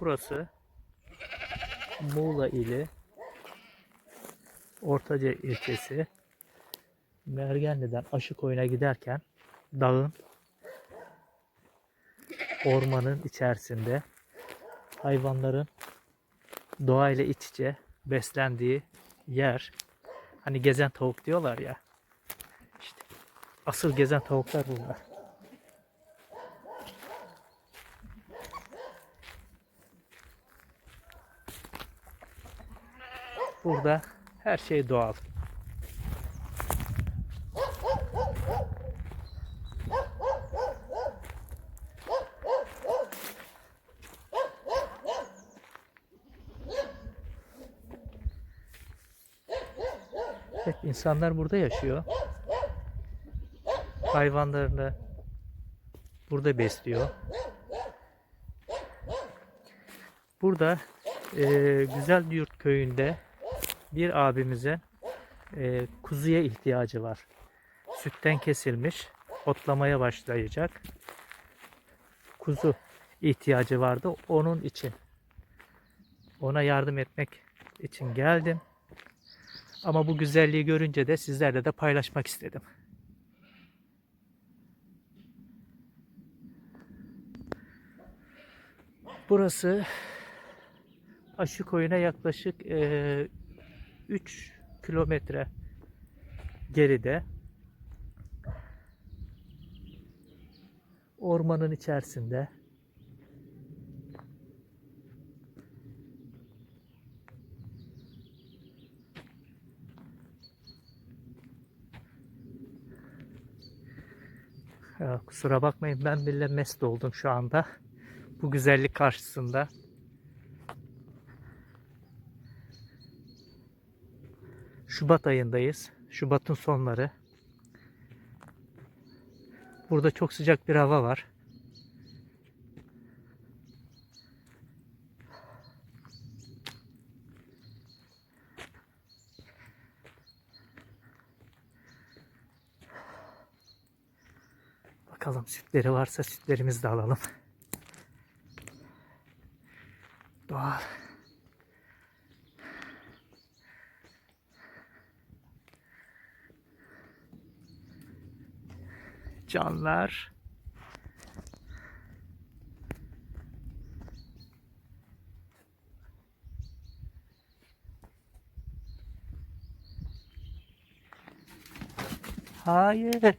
Burası Muğla ili Ortaca ilçesi Mergenli'den Aşıkoyun'a giderken dağın ormanın içerisinde hayvanların doğayla iç içe beslendiği yer. Hani gezen tavuk diyorlar ya. İşte asıl gezen tavuklar bunlar. Burada her şey doğal. Evet, insanlar burada yaşıyor. Hayvanlarını burada besliyor. Burada eee Güzel Yurt köyünde bir abimize eee, kuzuya ihtiyacı var. Sütten kesilmiş, otlamaya başlayacak. Kuzu ihtiyacı vardı. Onun için ona yardım etmek için geldim. Ama bu güzelliği görünce de sizlerle de paylaşmak istedim. Burası Aşıkoyun'a yaklaşık eee 3 kilometre geride. Ormanın içerisinde. Kusura bakmayın ben bile mest oldum şu anda. Bu güzellik karşısında. Şubat ayındayız. Şubat'ın sonları. Burada çok sıcak bir hava var. Bakalım sütleri varsa sütlerimizi de alalım. Doğal. Canlar. Hayır.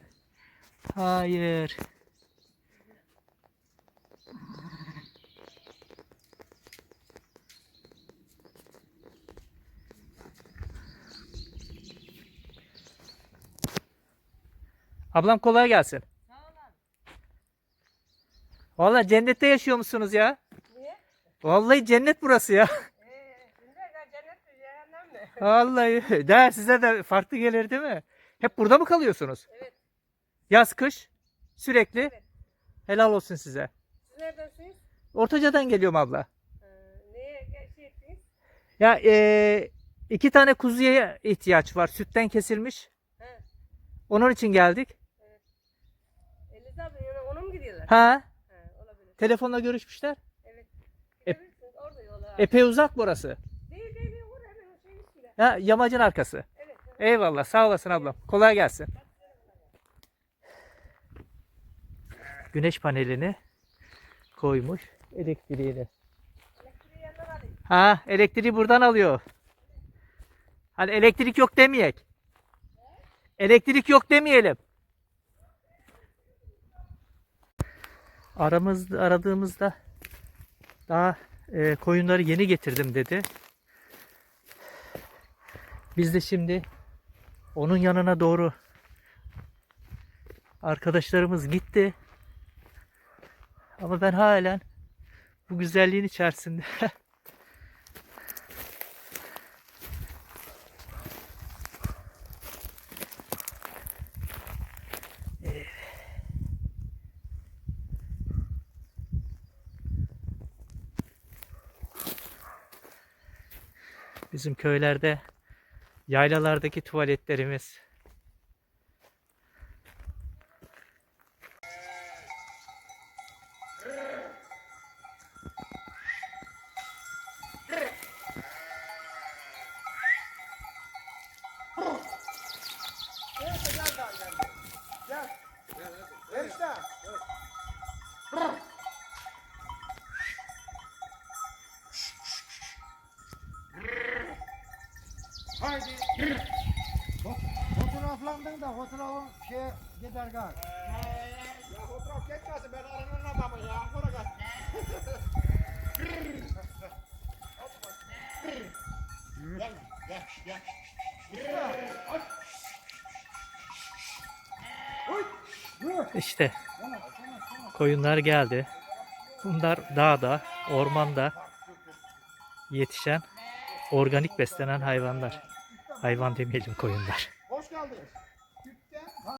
Hayır. Ablam kolay gelsin. Vallahi cennette yaşıyor musunuz ya? Niye? Vallahi cennet burası ya. Ee? Vallahi. De size de farklı gelir değil mi? Hep burada mı kalıyorsunuz? Evet. Yaz kış sürekli. Evet. Helal olsun size. Siz neredensiniz? Ortaca'dan geliyorum abla. Ee, neye şey? Ya eee, iki tane kuzuya ihtiyaç var. Sütten kesilmiş. He. Onun için geldik. Elizabeth yana ona mı gidiyorlar? Ha? He, olabilir. Telefonla görüşmüşler. Evet. Gidebilirsiniz orada yola. Epey uzak burası. Değil değil değil vur hemen o şeyin üstüne. Ya yamacın arkası. Evet. evet. Eyvallah. Sağ olasın ablam. Kolay gelsin. Güneş panelini koymuş. Elektriğini. Elektriği yandan alayım. Ha, elektriği buradan alıyor. Hani elektrik yok demeyek. Elektrik yok demeyelim. Aramızda aradığımızda daha e, koyunları yeni getirdim dedi. Biz de şimdi onun yanına doğru arkadaşlarımız gitti. Ama ben halen bu güzelliğin içerisinde Bizim köylerde yaylalardaki tuvaletlerimiz Fotoğraflandın da fotoğrafın şey gider gal. Ya fotoğraf geçmesin ben aranın adamı ya. Gel, gel, gel. İşte koyunlar geldi. Bunlar dağda, ormanda yetişen, organik beslenen hayvanlar. Hayvan demeyelim koyunlar.